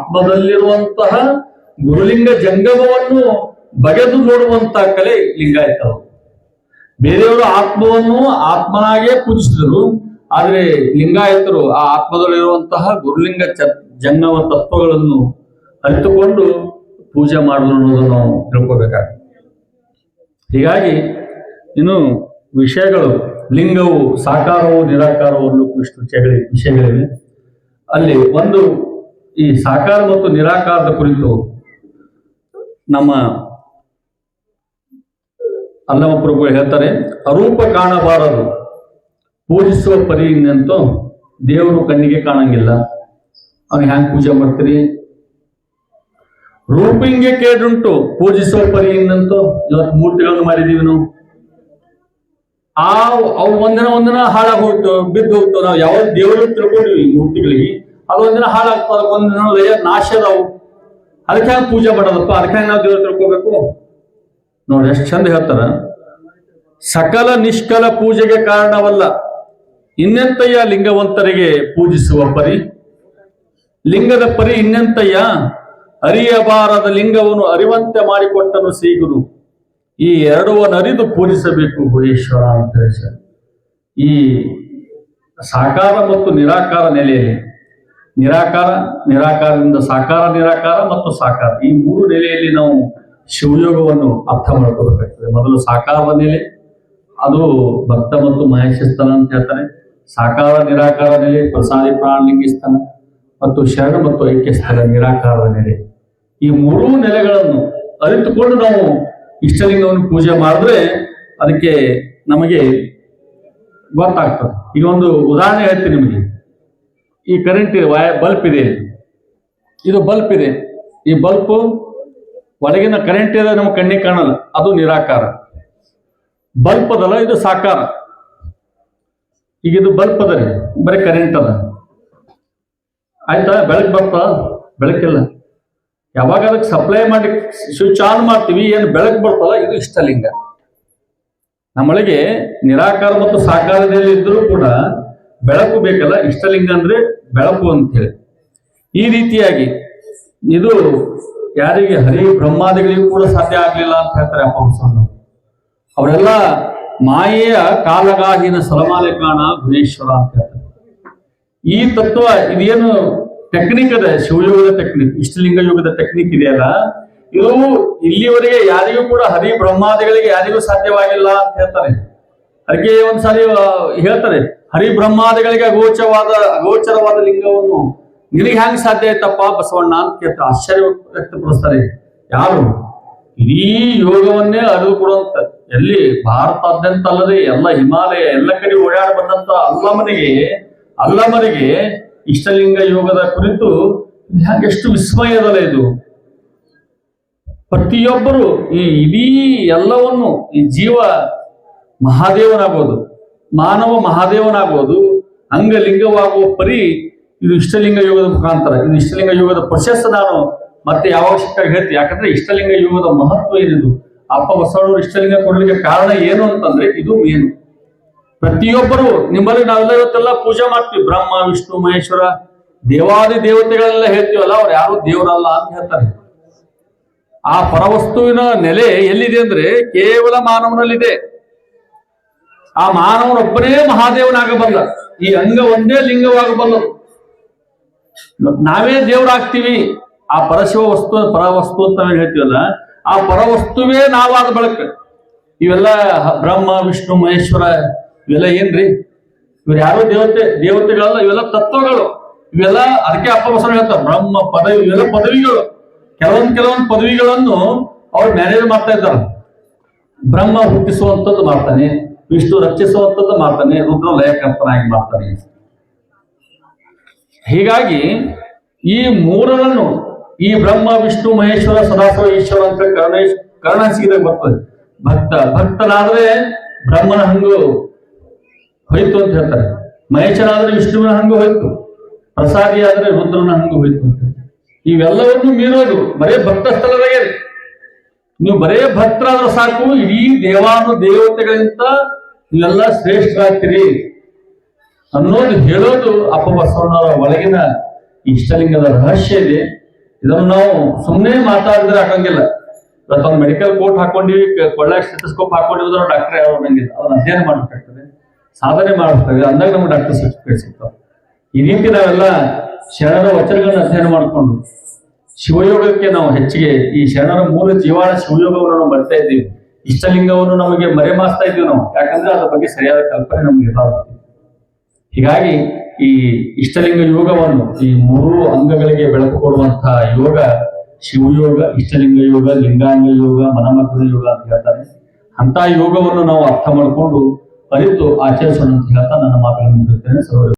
ಆತ್ಮದಲ್ಲಿರುವಂತಹ ಗುರುಲಿಂಗ ಜಂಗಮವನ್ನು ಬಗೆದು ನೋಡುವಂತಹ ಕಲೆ ಲಿಂಗಾಯತರು. ಬೇರೆಯವರು ಆತ್ಮವನ್ನು ಆತ್ಮನಾಗೇ ಪೂಜಿಸಿದರು, ಆದರೆ ಲಿಂಗಾಯತರು ಆ ಆತ್ಮದಲ್ಲಿರುವಂತಹ ಗುರುಲಿಂಗ ಜಂಗಮ ತತ್ವಗಳನ್ನು ಅರಿತುಕೊಂಡು ಪೂಜೆ ಮಾಡುವುದು ಅನ್ನೋದನ್ನು ನಾವು ತಿಳ್ಕೋಬೇಕಾಗ್ತದೆ ಹೀಗಾಗಿ ಇನ್ನು ವಿಷಯಗಳು, ಲಿಂಗವು ಸಾಕಾರವು ನಿರಾಕಾರವು ಅನ್ನೋ ವಿಷಯಗಳಿವೆ. ಅಲ್ಲಿ ಒಂದು ಈ ಸಾಕಾರ ಮತ್ತು ನಿರಾಕಾರದ ಕುರಿತು ನಮ್ಮ ಅಲ್ಲಮ ಪ್ರಭು ಹೇಳ್ತಾರೆ, ಅರೂಪ ಕಾಣಬಾರದು, ಪೂಜಿಸುವ ಪರಿ ಇನ್ನಂತೂ ದೇವರು ಕಣ್ಣಿಗೆ ಕಾಣಂಗಿಲ್ಲ. ಅವ್ನು ಹ್ಯಾಂಗ್ ಪೂಜೆ ಮಾಡ್ತೀರಿ? ರೂಪಿಂಗೆ ಕೇಡುಂಟು, ಪೂಜಿಸುವ ಪರಿ ಇನ್ನಂತೂ ಇವತ್ತು ಮೂರ್ತಿಗಳನ್ನು ಮಾಡಿದೀವಿ ನಾವು. ಆ ಅವು ಒಂದಿನ ಒಂದಿನ ಹಾಳಾಗಿ ಹೋಗ್ತು ಬಿದ್ದು ಹೋಗ್ತು ನಾವು ಯಾವ ದೇವರು ತಿಳ್ಕೊಂಡಿವಿ ಮೂರ್ತಿಗಳಿಗೆ. ಅದು ಒಂದಿನ ಹಾಳಾಗ್ತದೆ ಅದಕ್ಕೆ ಒಂದಿನ ಲಯ ನಾಶ ಅದಾವು. ಅದಕ್ಕೆ ಪೂಜೆ ಮಾಡೋದಪ್ಪ? ಅದಕ್ಕೆ ನಾವು ದೇವ್ರ ತಿಳ್ಕೋಬೇಕು? ನೋಡಿ ಎಷ್ಟು ಚಂದ ಹೇಳ್ತಾರ. ಸಕಲ ನಿಷ್ಕಲ ಪೂಜೆಗೆ ಕಾರಣವಲ್ಲ, ಇನ್ನೆಂತಯ್ಯ ಲಿಂಗವಂತರಿಗೆ ಪೂಜಿಸುವ ಪರಿ? ಲಿಂಗದ ಪರಿ ಇನ್ನೆಂತಯ್ಯ? ಅರಿಯಬಾರದ ಲಿಂಗವನ್ನು ಅರಿವಂತೆ ಮಾಡಿಕೊಟ್ಟನು ಶ್ರೀಗುರು ಈ ಎರಡುವನ್ನು ಅರಿದು ಪೂಜಿಸಬೇಕು ಗುಹೇಶ್ವರ ಅಂತ ಹೇಳಿ ಈ ಸಾಕಾರ ಮತ್ತು ನಿರಾಕಾರ ನೆಲೆಯಲ್ಲಿ ನಿರಾಕಾರ, ನಿರಾಕಾರದಿಂದ ಸಾಕಾರ, ನಿರಾಕಾರ ಮತ್ತು ಸಾಕಾರ. ಈ ಮೂರು ನೆಲೆಯಲ್ಲಿ ನಾವು ಶಿವಯೋಗವನ್ನು ಅರ್ಥ ಮಾಡ್ಕೋಬೇಕಾಗ್ತದೆ ಮೊದಲು ಸಾಕಾರದ ನೆಲೆ, ಅದು ಭಕ್ತ ಮತ್ತು ಮಹೇಶ ಸ್ಥಾನ ಅಂತ ಹೇಳ್ತಾರೆ. ಸಾಕಾರ, ನಿರಾಕಾರ ನೆಲೆ, ಪ್ರಸಾದಿ ಪ್ರಾಣಲಿಂಗಿ ಸ್ಥಾನ ಮತ್ತು ಶರಣ ಮತ್ತು ಐಕ್ಯ ಸ್ಥಾನ ನಿರಾಕಾರದ ನೆಲೆ. ಈ ಮೂರೂ ನೆಲೆಗಳನ್ನು ಅರಿತುಕೊಂಡು ನಾವು ಇಷ್ಟಲಿಂಗವನ್ನು ಪೂಜೆ ಮಾಡಿದ್ರೆ ಅದಕ್ಕೆ ನಮಗೆ ಗೊತ್ತಾಗ್ತದೆ. ಈಗ ಒಂದು ಉದಾಹರಣೆ ಹೇಳ್ತೀನಿ ನಿಮಗೆ. ಈ ಕರೆಂಟ್ ವಯ ಬಲ್ಪ್ ಇದೆ. ಇದು ಬಲ್ಪ್ ಇದೆ. ಈ ಬಲ್ಪ್ ಒಳಗಿನ ಕರೆಂಟ್ ಇದೆ ನಮ್ಮ ಕಣ್ಣಿಗೆ ಕಾಣಲ್ಲ. ಅದು ನಿರಾಕಾರ. ಬಲ್ಪ್ ಅದಲ್ಲ, ಇದು ಸಾಕಾರ. ಈಗ ಇದು ಬಲ್ಪ್ ಅದ ರೀ. ಬರೀ ಕರೆಂಟ್ ಅದ. ಆಯ್ತಾ? ಬೆಳಕು ಬರ್ತ? ಬೆಳಕಿಲ್ಲ. ಯಾವಾಗ ಅದಕ್ಕೆ ಸಪ್ಲೈ ಮಾಡಿ ಸ್ವಿಚ್ ಆನ್ ಮಾಡ್ತೀವಿ, ಏನು ಬೆಳಕು ಬರ್ತಲ್ಲ, ಇದು ಇಷ್ಟಲಿಂಗ. ನಮ್ಮೊಳಗೆ ನಿರಾಕಾರ ಮತ್ತು ಸಾಕಾರದಲ್ಲಿ ಇದ್ರೂ ಕೂಡ ಬೆಳಕು ಬೇಕಲ್ಲ. ಇಷ್ಟಲಿಂಗ ಅಂದ್ರೆ ಬೆಳಕು ಅಂತ ಹೇಳಿ. ಈ ರೀತಿಯಾಗಿ ಇದು ಯಾರಿಗೆ ಹರಿ ಬ್ರಹ್ಮಾದಿಗಳಿಗೂ ಕೂಡ ಸಾಧ್ಯ ಆಗಲಿಲ್ಲ ಅಂತ ಹೇಳ್ತಾರೆ ಅಪ್ಪ ಅವರೆಲ್ಲ ಮಾಯೆಯ ಕಾಲಗಾಹಿನ ಸಲಮಾಲೆ ಕಾಣ ಗುಣೇಶ್ವರ ಅಂತ ಹೇಳ್ತಾರೆ. ಈ ತತ್ವ ಇದೇನು ಟೆಕ್ನಿಕ್ ಅದ? ಶಿವಯೋಗದ ಟೆಕ್ನಿಕ್ ಇಷ್ಟಲಿಂಗ ಯೋಗದ ಟೆಕ್ನಿಕ್ ಇದೆಯಲ್ಲ? ಇದು ಇಲ್ಲಿವರೆಗೆ ಯಾರಿಗೂ ಕೂಡ ಹರಿ ಬ್ರಹ್ಮಾದಿಗಳಿಗೆ ಯಾರಿಗೂ ಸಾಧ್ಯವಾಗಿಲ್ಲ ಅಂತ ಹೇಳ್ತಾರೆ. ಅದಕ್ಕೆ ಒಂದ್ಸಾರಿ ಹೇಳ್ತಾರೆ, ಹರಿಬ್ರಹ್ಮಾದಿಗಳಿಗೆ ಅಗೋಚವಾದ ಅಗೋಚರವಾದ ಲಿಂಗವನ್ನು ನಿನಗೆ ಹ್ಯಾಂಗ ಸಾಧ್ಯ ಆಯ್ತಪ್ಪ ಬಸವಣ್ಣ ಅಂತ ಕೇಳ್ತಾರೆ. ಆಶ್ಚರ್ಯ ವ್ಯಕ್ತಪಡಿಸ್ತಾರೆ. ಯಾರು? ಇಡೀ ಯೋಗವನ್ನೇ ಅರಿದು ಕೊಡುವಂತ, ಎಲ್ಲಿ ಭಾರತಾದ್ಯಂತ ಅಲ್ಲದೆ ಎಲ್ಲ ಹಿಮಾಲಯ, ಎಲ್ಲ ಕಡೆ ಓಡಾಡ ಬಂದಂತ ಅಲ್ಲಮನಿಗೆ ಅಲ್ಲಮನಿಗೆ ಇಷ್ಟಲಿಂಗ ಯೋಗದ ಕುರಿತು ಎಷ್ಟು ವಿಸ್ಮಯದಲ್ಲ ಇದು. ಪ್ರತಿಯೊಬ್ಬರು ಈ ಇಡೀ ಎಲ್ಲವನ್ನು, ಈ ಜೀವ ಮಹಾದೇವನಾಗೋದು ಮಾನವ ಮಹಾದೇವನಾಗ್ಬೋದು, ಅಂಗಲಿಂಗವಾಗುವ ಪರಿ ಇದು ಇಷ್ಟಲಿಂಗ ಯೋಗದ ಮುಖಾಂತರ, ಇದು ಇಷ್ಟಲಿಂಗ ಯೋಗದ ಪ್ರಶಸ್ತ ನಾನು ಮತ್ತೆ ಯಾವಾಗ ಸಿಕ್ಕಾಗ ಹೇಳ್ತೀನಿ. ಯಾಕಂದ್ರೆ ಇಷ್ಟಲಿಂಗ ಯೋಗದ ಮಹತ್ವ ಏನಿದು? ಅಪ್ಪ ಬಸವಣ್ಣವರು ಇಷ್ಟಲಿಂಗ ಕೊಡಲಿಕ್ಕೆ ಕಾರಣ ಏನು ಅಂತಂದ್ರೆ ಇದು ಮೇನು. ಪ್ರತಿಯೊಬ್ಬರು ನಿಮ್ಮಲ್ಲಿ ನಾವೆಲ್ಲ ಇವತ್ತೆಲ್ಲ ಪೂಜೆ ಮಾಡ್ತೀವಿ. ಬ್ರಹ್ಮ, ವಿಷ್ಣು, ಮಹೇಶ್ವರ, ದೇವಾದಿ ದೇವತೆಗಳೆಲ್ಲ ಹೇಳ್ತೀವಲ್ಲ, ಅವ್ರು ಯಾರು ದೇವರಲ್ಲ ಅಂತ ಹೇಳ್ತಾರೆ. ಆ ಪರವಸ್ತುವಿನ ನೆಲೆ ಎಲ್ಲಿದೆ ಅಂದ್ರೆ ಕೇವಲ ಮಾನವನಲ್ಲಿದೆ. ಆ ಮಾನವನೊಬ್ಬನೇ ಮಹಾದೇವನಾಗಬಲ್ಲ. ಈ ಅಂಗ ಒಂದೇ ಲಿಂಗವಾಗಬಲ್ಲ. ನಾವೇ ದೇವರಾಗ್ತೀವಿ. ಆ ಪರಶಿವ ವಸ್ತು ಪರವಸ್ತು ಅಂತ ನಾವು ಹೇಳ್ತೀವಲ್ಲ, ಆ ಪರವಸ್ತುವೇ ನಾವಾದ ಬಳಕ. ಇವೆಲ್ಲ ಬ್ರಹ್ಮ, ವಿಷ್ಣು, ಮಹೇಶ್ವರ, ಇವೆಲ್ಲ ಏನ್ರಿ? ಇವ್ರು ಯಾರೋ ದೇವತೆ, ದೇವತೆಗಳಲ್ಲ, ಇವೆಲ್ಲ ತತ್ವಗಳು. ಇವೆಲ್ಲ ಅದಕ್ಕೆ ಅಪ್ಪ ಹೇಳ್ತಾರೆ. ಬ್ರಹ್ಮ, ಪದವಿ, ಇವೆಲ್ಲ ಪದವಿಗಳು. ಕೆಲವೊಂದು ಕೆಲವೊಂದು ಪದವಿಗಳನ್ನು ಅವ್ರು ಮ್ಯಾನೇಜ್ ಮಾಡ್ತಾ ಇದ್ದಾರೆ. ಬ್ರಹ್ಮ ಹುಟ್ಟಿಸುವಂಥದ್ದು ಮಾಡ್ತಾನೆ. ವಿಷ್ಣು ರಕ್ಷಿಸುವಂಥದ್ದು ಮಾಡ್ತಾನೆ ರುದ್ರ ಲಯಕರ್ತನಾಗಿ ಮಾಡ್ತಾನೆ. ಹೀಗಾಗಿ ಈ ಮೂರರನ್ನು ಈ ಬ್ರಹ್ಮ, ವಿಷ್ಣು, ಮಹೇಶ್ವರ, ಸದಾಶಿವ, ಈಶ್ವರ ಅಂತ ಕರ್ಣೇಶ್ ಕರ್ಣಸಿದಾಗ ಬರ್ತದೆ. ಭಕ್ತ, ಭಕ್ತನಾದ್ರೆ ಬ್ರಹ್ಮನ ಹಂಗು ಹೋಯ್ತು ಅಂತ ಹೇಳ್ತಾರೆ. ಮಹೇಶನಾದ್ರೆ ವಿಷ್ಣುವಿನ ಹಂಗು ಹೋಯ್ತು. ಪ್ರಸಾದಿ ಆದ್ರೆ ರುದ್ರನ ಹಂಗು ಹೋಯ್ತು ಅಂತ ಇವೆಲ್ಲವನ್ನೂ ಮೀರೋದು ಬರೇ ಭಕ್ತ ಸ್ಥಳದಾಗೆ ನೀವು ಬರೇ ಭಕ್ತರಾದ್ರೆ ಸಾಕು, ಇಡೀ ದೇವಾನು ದೇವತೆಗಳಿಂದ ನೀವೆಲ್ಲ ಶ್ರೇಷ್ಠರಾಗ್ತೀರಿ ಅನ್ನೋದು ಹೇಳೋದು ಅಪ್ಪ ಬಸವಣ್ಣವರ ಒಳಗಿನ ಇಷ್ಟಲಿಂಗದ ರಹಸ್ಯ ಇದೆ. ಇದನ್ನು ನಾವು ಸುಮ್ಮನೆ ಮಾತಾಡಿದ್ರೆ ಹಾಕಂಗಿಲ್ಲ. ಇವತ್ತೊಂದು ಮೆಡಿಕಲ್ ಕೋಟ್ ಹಾಕೊಂಡಿವಿ ಕೊಳ್ಳಾಗ ಸ್ಟೆಥೋಸ್ಕೋಪ್ ಹಾಕೊಂಡಿದ್ರೆ ನಾವು ಡಾಕ್ಟರ್ ಯಾರು ಅನ್ನಂಗಿಲ್ಲ ಅದನ್ನ ಅಧ್ಯಯನ ಮಾಡ್ಬೇಕಾಗ್ತದೆ. ಸಾಧನೆ ಮಾಡ್ತಾರೆ ಅಂದಾಗ ನಮ್ಗೆ ಡಾಕ್ಟರ್ ಸರ್ಟಿಫಿಕೇಟ್ ಸಿಗ್ತಾವೆ ಈ ರೀತಿ ನಾವೆಲ್ಲ ಶರಣರ ವಚನಗಳನ್ನ ಅಧ್ಯಯನ ಮಾಡಿಕೊಂಡು ಶಿವಯೋಗಕ್ಕೆ ನಾವು ಹೆಚ್ಚಿಗೆ ಈ ಶರಣರ ಮೂಲ ಜೀವಾಳ ಶಿವಯೋಗವನ್ನು ನಾವು ಬರ್ತಾ ಇದ್ದೀವಿ. ಇಷ್ಟಲಿಂಗವನ್ನು ನಮಗೆ ಮರೆಮಾಸ್ತಾ ಇದ್ದೀವಿ ನಾವು. ಯಾಕಂದ್ರೆ ಅದ್ರ ಬಗ್ಗೆ ಸರಿಯಾದ ಕಲ್ಪನೆ ನಮ್ಗೆ ಇರಲ್ಲ ಹೀಗಾಗಿ ಈ ಇಷ್ಟಲಿಂಗ ಯೋಗವನ್ನು, ಈ ಮೂರು ಅಂಗಗಳಿಗೆ ಬೆಳಕು ಕೊಡುವಂತಹ ಯೋಗ, ಶಿವಯೋಗ, ಇಷ್ಟಲಿಂಗ ಯೋಗ, ಲಿಂಗಾಂಗ ಯೋಗ ಮನಮಗ್ನ ಯೋಗ ಅಂತ ಹೇಳ್ತಾರೆ. ಅಂತ ಯೋಗವನ್ನು ನಾವು ಅರ್ಥ ಮಾಡಿಕೊಂಡು ಅರಿತು ಆಚರಿಸೋಣ ಅಂತ ಹೇಳ್ತಾ ನನ್ನ ಮಾತುಗಳನ್ನು ಮುಂದಿರ್ತೇನೆ ಸರ್ವರು